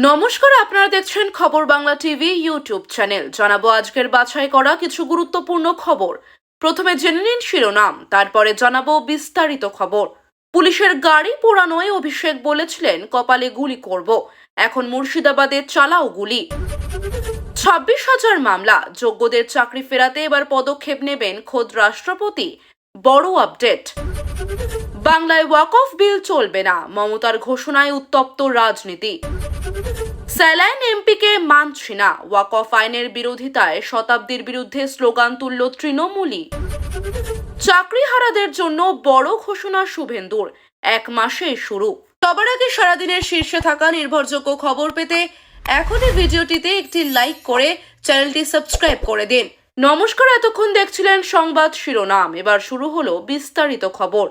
নমস্কার, আপনারা দেখছেন খবর বাংলা টিভি ইউটিউব চ্যানেল। জানাব আজকের বাছাই করা কিছু গুরুত্বপূর্ণ খবর। প্রথমে জেনে নিন শিরোনাম, তারপরে জানাব বিস্তারিত খবর। পুলিশের গাড়ি পোড়ানোয় অভিষেক বলেছিলেন, কপালে গুলি করব। এখন মুর্শিদাবাদে চালাও গুলি। ছাব্বিশ হাজার মামলা, যোগ্যদের চাকরি ফেরাতে এবার পদক্ষেপ নেবেন খোদ রাষ্ট্রপতি। বড় আপডেট। বাংলায় ওয়াক অফ বিল চলবে না, মমতার ঘোষণায় উত্তপ্ত রাজনীতি। স্যালাইন এমপিকে মানছি না ওয়াক অফ আইনের বিরোধিতায় শতাব্দীর বিরুদ্ধে স্লোগান তুলল তৃণমূলী চাকরিহারাদের জন্য বড় ঘোষণা শুভেন্দুর, এক মাসে শুরু। সবার আগে সারাদিনের শীর্ষে থাকা নির্ভরযোগ্য খবর পেতে এখনই ভিডিওটিতে একটি লাইক করে চ্যানেলটি সাবস্ক্রাইব করে দিন। নমস্কার, এতক্ষণ দেখছিলেন সংবাদ শিরোনাম। এবার শুরু হলো বিস্তারিত খবর।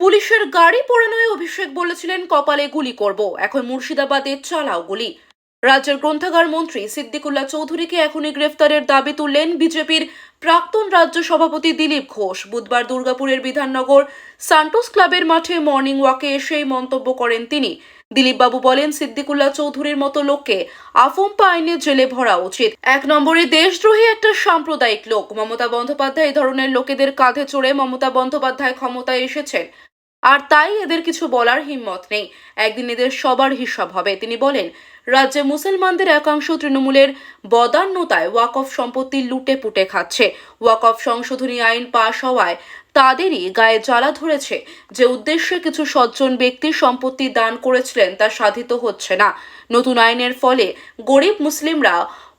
পুলিশের গাড়ি পোড়ানোয় অভিষেক বলেছিলেন, কপালে গুলি করব। এখন মুর্শিদাবাদে চালাও গুলি। রাজ্যের গ্রন্থাগার মন্ত্রী সিদ্দিকুল্লাহ চৌধুরীকে এখনই গ্রেফতারের দাবি তুললেন বিজেপির প্রাক্তন রাজ্য সভাপতি দিলীপ ঘোষ। বুধবার দুর্গাপুরের বিধাননগর সান্টোস ক্লাবের মাঠে মর্নিং ওয়াকে এসেই মন্তব্য করেন তিনি। দিলীপবাবু বলেন, সিদ্দিকুল্লাহ চৌধুরীর মতো লোককে আফম্পা আইনে জেলে ভরা উচিত। এক নম্বরে, দেশদ্রোহী একটা সাম্প্রদায়িক লোক। মমতা বন্দ্যোপাধ্যায় এই ধরনের লোকেদের কাঁধে চড়ে মমতা বন্দ্যোপাধ্যায় ক্ষমতায় এসেছেন। আর তাই এদের কিছু বলার হিম্মত নেই। একদিন এদের সবার হিসাব হবে। তিনি বলেন, রাজ্যে মুসলমানদের একাংশ তৃণমূলের বদান্যতায় ওয়াকফ সম্পত্তি লুটে পুটে খাচ্ছে। ওয়াকফ সংশোধনী আইন পাশ হওয়ায় তাদেরই গায়ে জ্বালা ধরেছে। যে উদ্দেশ্যে কিছু সজ্জন ব্যক্তি সম্পত্তি দান করেছিলেন তা সাধিত হচ্ছে না। নতুন আইনের ফলে গরিব মুসলিমরা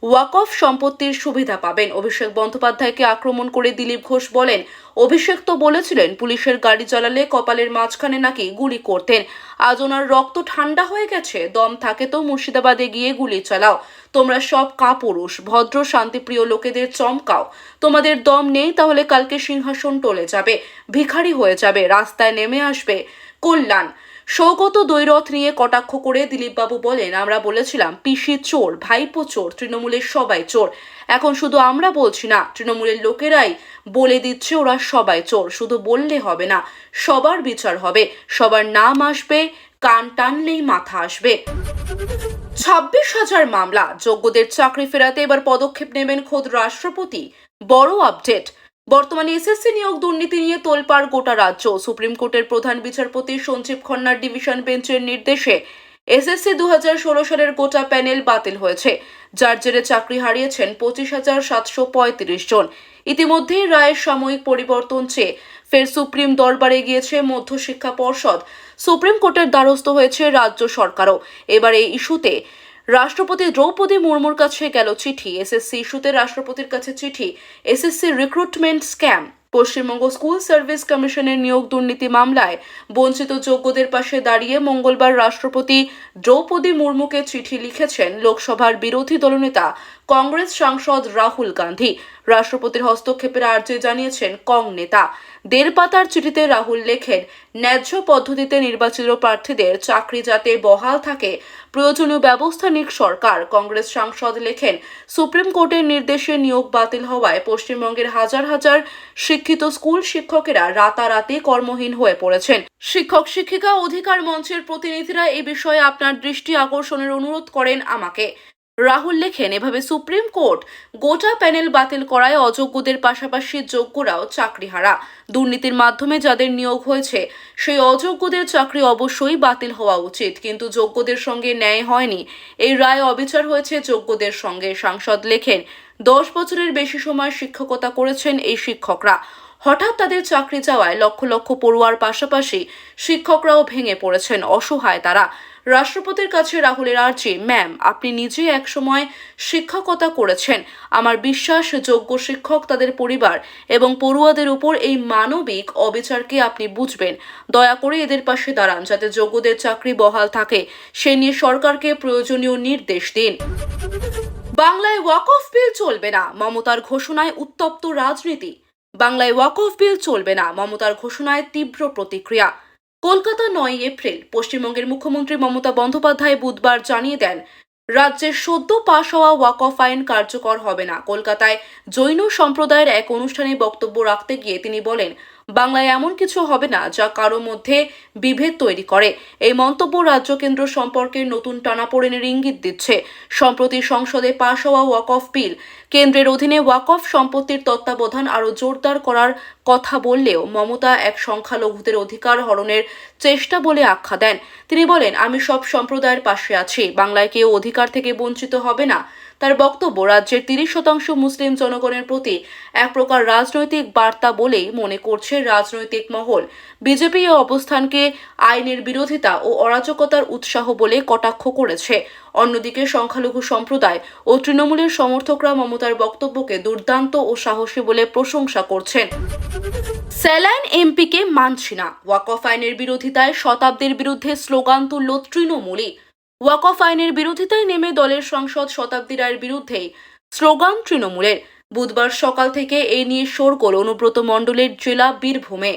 ওয়াকফ সম্পত্তির সুবিধা পাবেন। অভিষেক বন্দ্যোপাধ্যায়কে আক্রমণ করে দিলীপ ঘোষ বলেন, অভিষেক তো বলেছিলেন পুলিশের গাড়ি চালালে কপালের মাঝখানে নাকি গুলি করতেন। আজ ওনার রক্ত ঠান্ডা হয়ে গেছে, দম থাকে তো মুর্শিদাবাদে গিয়ে গুলি চালাও। তোমরা সব কাপুরুষ, ভদ্র, শান্তিপ্রিয় লোকেদের চমকাও। তোমাদের দম নেই তাহলে কালকে সিংহাসন টলে যাবে, ভিখারি হয়ে যাবে, রাস্তায় নেমে আসবে। কল্যাণ সৌগত দৈরথ নিয়ে কটাক্ষ করে দিলীপবাবু বলেন, আমরা বলেছিলাম, পিসি চোর, ভাইপো চোর, তৃণমূলের সবাই চোর। এখন শুধু আমরা বলছি না, তৃণমূলের লোকেরাই বলে দিচ্ছে ওরা সবাই চোর। শুধু বললে হবে না, সবার বিচার হবে। সবার নাম আসবে, কান টানলেই মাথা আসবে। ছাব্বিশ হাজার মামলা, যোগ্যদের চাকরি ফেরাতে এবার পদক্ষেপ নেবেন খোদ রাষ্ট্রপতি। বড় আপডেট বর্তমানে এসএসসি নিয়োগ দুর্নীতি নিয়ে তোলপাড় গোটা রাজ্য। সুপ্রিম কোর্টের প্রধান বিচারপতি সঞ্জীব খন্নার ডিভিশন বেঞ্চের নির্দেশে এসএসসি দু হাজার ষোলো সালের গোটা প্যানেল বাতিল হয়েছে, যার জেরে চাকরি হারিয়েছেন পঁচিশ হাজার সাতশো পঁয়ত্রিশ জন। ইতিমধ্যেই রায়ের সাময়িক পরিবর্তন চেয়ে ফের সুপ্রিম দরবারে গিয়েছে মধ্যশিক্ষা পর্ষদ। সুপ্রিম কোর্টের দ্বারস্থ হয়েছে রাজ্য সরকারও। এবার এই ইস্যুতে রাষ্ট্রপতি দ্রৌপদী মুর্মুর কাছে গেল চিঠি। এসএসসি ইস্যুতে রাষ্ট্রপতির কাছে চিঠি। SSC recruitment scam Paschimbanga school service কমিশনের নিয়োগ দুর্নীতি মামলায় বঞ্চিত যোগ্যদের পাশে দাঁড়িয়ে মঙ্গলবার রাষ্ট্রপতি দ্রৌপদী মুর্মুকে চিঠি লিখেছেন লোকসভার বিরোধী দলনেতা কংগ্রেস সাংসদ রাহুল গান্ধী। রাষ্ট্রপতির হস্তক্ষেপের আর্জি জানিয়েছেন কং নেতা। দেড় পাতার চিঠিতে রাহুল লেখেন, ন্যায্য পদ্ধতিতে নির্বাচিত প্রার্থীদের চাকরি যাতে বহাল থাকে, প্রয়োজনীয় ব্যবস্থা নিক সরকার। কংগ্রেস সাংসদ লেখেন, সুপ্রিম কোর্টের নির্দেশে নিয়োগ বাতিল হওয়ায় পশ্চিমবঙ্গের হাজার হাজার শিক্ষিত স্কুল শিক্ষকেরা রাতারাতি কর্মহীন হয়ে পড়েছেন। শিক্ষক শিক্ষিকা অধিকার মঞ্চের প্রতিনিধিরা এ বিষয়ে আপনার দৃষ্টি আকর্ষণের অনুরোধ করেন আমাকে। রাহুল লেখেন, এভাবে সুপ্রিম কোর্ট গোটা প্যানেল বাতিল করায় অযোগ্যদের পাশাপাশি যোগ্যরাও চাকরিহারা। দুর্নীতির মাধ্যমে যাদের নিয়োগ হয়েছে, সেই অযোগ্যদের চাকরি অবশ্যই বাতিল হওয়া উচিত। কিন্তু যোগ্যদের সঙ্গে ন্যায় হয়নি। এই রায় অবিচার হয়েছে যোগ্যদের সঙ্গে। সাংসদ লেখেন, দশ বছরের বেশি সময় শিক্ষকতা করেছেন এই শিক্ষকরা। হঠাৎ তাদের চাকরি যাওয়ায় লক্ষ লক্ষ পড়ুয়ার পাশাপাশি শিক্ষকরাও ভেঙে পড়েছেন। অসহায় তারা। রাষ্ট্রপতির কাছে রাহুলের আর্জি, ম্যাম, আপনি নিজে একসময় শিক্ষকতা করেছেন। আমার বিশ্বাস, যোগ্য শিক্ষক তাদের পরিবার এবং পড়ুয়াদের উপর এই মানবিক অবিচারকে আপনি বুঝবেন। দয়া করে এদের পাশে দাঁড়ান, যাতে যোগ্যদের চাকরি বহাল থাকে। সে নিয়ে সরকারকে প্রয়োজনীয় নির্দেশ দিন। বাংলায় ওয়াক অফ বিল চলবে না, মমতার ঘোষণায় উত্তপ্ত রাজনীতি। বাংলায় ওয়াক অফ বিল চলবে না, মমতার ঘোষণায় তীব্র প্রতিক্রিয়া। কলকাতা নয় এপ্রিল। পশ্চিমবঙ্গের মুখ্যমন্ত্রী মমতা বন্দ্যোপাধ্যায় বুধবার জানিয়ে দেন, রাজ্যে সদ্য পাশ হওয়া ওয়াক অফ আইন কার্যকর হবে না। কলকাতায় জৈন সম্প্রদায়ের এক অনুষ্ঠানে বক্তব্য রাখতে গিয়ে তিনি বলেন বাংলায় এমন কিছু হবে না যা কারও মধ্যে বিভেদ তৈরি করে। এই মন্তব্য রাজ্য কেন্দ্র সম্পর্কে নতুন টানাপোড়েনের ইঙ্গিত দিচ্ছে। সম্প্রতি সংসদে পাশ হওয়া ওয়াক অফ বিল, কেন্দ্রের অধীনে ওয়াক অফ সম্পত্তির তত্ত্বাবধান আরও জোরদার করার কথা বললেও মমতা এক সংখ্যালঘুদের অধিকার হরণের চেষ্টা বলে আখ্যা দেন। তিনি বলেন, আমি সব সম্প্রদায়ের পাশে আছি। বাংলায় কেউ অধিকার থেকে বঞ্চিত হবে না। তার বক্তব্য, রাজ্যের তিরিশ শতাংশ মুসলিম জনগণের প্রতি এক প্রকার রাজনৈতিক বার্তা বলেই মনে করছে রাজনৈতিক মহল। বিজেপি এই অবস্থানকে আইনের বিরোধিতা ও অরাজকতার উৎসাহ বলে কটাক্ষ করেছে। অন্যদিকে সংখ্যালঘু সম্প্রদায় ও তৃণমূলের সমর্থকরা মমতার বক্তব্যকে দুর্দান্ত ও সাহসী বলে প্রশংসা করছেন। স্যালাইন এমপিকে মানছি না। ওয়াকফ আইনের বিরোধিতায় শতাব্দীর বিরুদ্ধে স্লোগান তুলল তৃণমূলই। ওয়াকফ আইনের বিরোধিতায় নেমে দলের সংসদ শতাব্দী রায়ের বিরুদ্ধেই স্লোগান তৃণমূলের। বুধবার সকাল থেকে এই নিয়ে শোরগোল অনুব্রত মণ্ডলের জেলা বীরভূমে।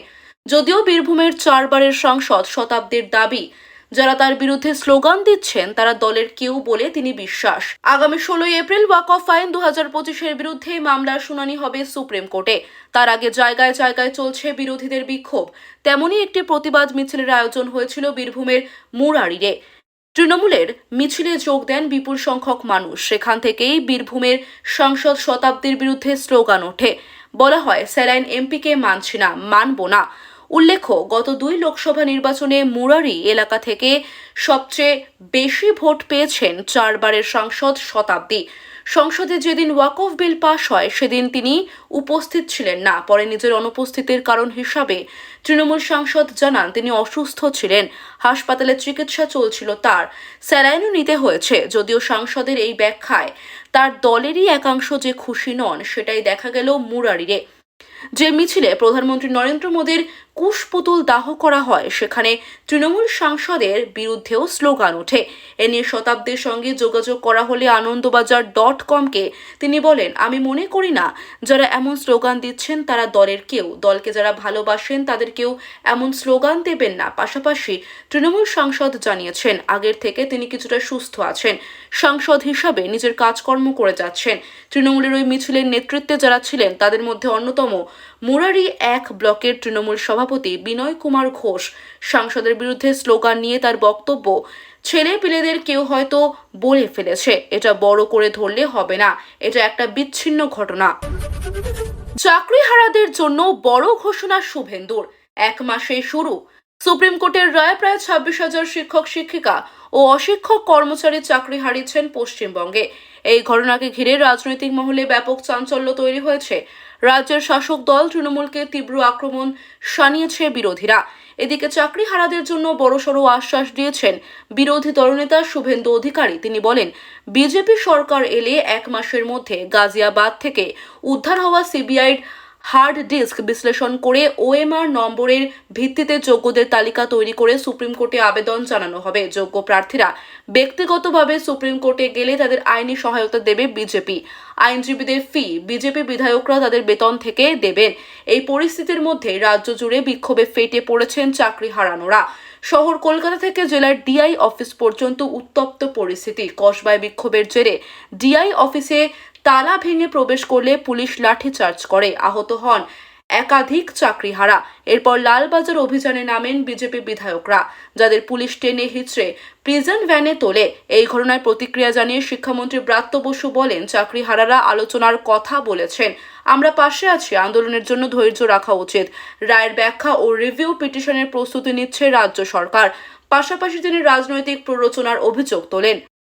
যদিও বীরভূমের চারবারের সাংসদ শতাব্দীর দাবি, যারা তার বিরুদ্ধে স্লোগান দিচ্ছেন, তারা দলের কেউ বলে তিনি বিশ্বাস। আগামী ষোলোই এপ্রিল ওয়াক অফ আইন দু হাজার পঁচিশের বিরুদ্ধে মামলার শুনানি হবে সুপ্রিম কোর্টে। তার আগে জায়গায় জায়গায় চলছে বিরোধীদের বিক্ষোভ। তেমনই একটি প্রতিবাদ মিছিলের আয়োজন হয়েছিল বীরভূমের মুরারিরে। তৃণমূলের মিছিলে যোগ দেন বিপুল সংখ্যক মানুষ। সেখান থেকেই বীরভূমের সংসদ শতাব্দীর বিরুদ্ধে স্লোগান ওঠে। বলা হয়, স্যালাইন এমপিকে মানছি না, মানব না। উল্লেখ্য, গত দুই লোকসভা নির্বাচনে মুরারি এলাকা থেকে সবচেয়ে বেশি ভোট পেয়েছেন চারবারের সাংসদ শতাব্দী। সংসদে যেদিন ওয়াকফ বিল পাশ হয়, সেদিন তিনি উপস্থিত ছিলেন না। পরে নিজের অনুপস্থিতির কারণ হিসাবে তৃণমূল সাংসদ জানান তিনি অসুস্থ ছিলেন। হাসপাতালে চিকিৎসা চলছিল তার। স্যালাইনও নিতে হয়েছে, যদিও সাংসদের এই ব্যাখ্যায় তার দলেরই একাংশ যে খুশি নন, সেটাই দেখা গেল মুরারিরে। যে মিছিলে প্রধানমন্ত্রী নরেন্দ্র মোদীর কুশপুতুল দাহ করা হয়। সেখানে তৃণমূল সাংসদের বিরুদ্ধেও স্লোগান ওঠে। এ নিয়ে শতাব্দীর সঙ্গে যোগাযোগ করা হলে আনন্দবাজার ডট কমকে তিনি বলেন, আমি মনে করি না, যারা এমন স্লোগান দিচ্ছেন তারা দলের কেউ। দলকে যারা ভালোবাসেন তাদের কেউ এমন স্লোগান দেবেন না। পাশাপাশি তৃণমূল সাংসদ জানিয়েছেন, আগের থেকে তিনি কিছুটা সুস্থ আছেন। সাংসদ হিসাবে নিজের কাজকর্ম করে যাচ্ছেন। তৃণমূলের ওই মিছিলের নেতৃত্বে যারা ছিলেন, তাদের মধ্যে অন্যতম মুরারি এক ব্লকের তৃণমূল সভাপতি বিনয় কুমার ঘোষ। সাংসদের বিরুদ্ধে স্লোগান নিয়ে তার বক্তব্য, ছেলে পিলেদের কেউ হয়তো বলে ফেলেছে, এটা বড় করে ধরলে হবে না, এটা একটা বিচ্ছিন্ন ঘটনা। চাকরিহারাদের জন্য বড় ঘোষণা শুভেন্দুর। এক মাসে শুরু। সুপ্রিম কোর্টের রায় প্রায় ছাব্বিশ হাজার শিক্ষক, শিক্ষিকা ও অশিক্ষক কর্মচারী চাকরি হারিয়েছেন পশ্চিমবঙ্গে। এই ঘটনাকে ঘিরে রাজনৈতিক মহলে ব্যাপক চাঞ্চল্য তৈরি হয়েছে। রাজ্যের শাসক দল তৃণমূলকে তীব্র আক্রমণ শানিয়েছে বিরোধীরা। এদিকে চাকরি হারাদের জন্য বড়সড় আশ্বাস দিয়েছেন বিরোধী দলনেতা শুভেন্দু অধিকারী। তিনি বলেন, বিজেপি সরকার এলে এক মাসের মধ্যে গাজিয়াবাদ থেকে উদ্ধার হওয়া সিবিআইর হার্ড ডিস্ক বিশ্লেষণ করে ওএমআর নম্বরের ভিত্তিতে যোগ্যদের তালিকা তৈরি করে সুপ্রিম কোর্টে আবেদন জানানো হবে। যোগ্য প্রার্থীরা ব্যক্তিগতভাবে সুপ্রিম কোর্টে গেলে তাদের আইনি সহায়তা দেবে বিজেপি। আইনজীবীদের ফি বিজেপি বিধায়করা তাদের বেতন থেকে দেবেন। এই পরিস্থিতির মধ্যে রাজ্য জুড়ে বিক্ষোভে ফেটে পড়েছেন চাকরি হারানোরা। শহর কলকাতা থেকে জেলার ডিআই অফিস পর্যন্ত উত্তপ্ত পরিস্থিতি। কসবায় বিক্ষোভের জেরে ডিআই অফিসে তালা ভেঙে প্রবেশ করলে পুলিশ লাঠিচার্জ করে। আহত হন একাধিক চাকরিহারা। এরপর লালবাজার অভিযানে নামেন বিজেপি বিধায়করা, যাদের পুলিশ টেনে হিচড়ে প্রিজন ভ্যানে তোলে। এই ঘটনায় প্রতিক্রিয়া জানিয়ে শিক্ষামন্ত্রী ব্রাত্য বসু বলেন, চাকরিহারারা আলোচনার কথা বলেছেন। আমরা পাশে আছি, আন্দোলনের জন্য ধৈর্য রাখা উচিত। রায়ের ব্যাখ্যা ও রিভিউ পিটিশনের প্রস্তুতি নিচ্ছে রাজ্য সরকার। পাশাপাশি তিনি রাজনৈতিক প্ররোচনার অভিযোগ তোলেন।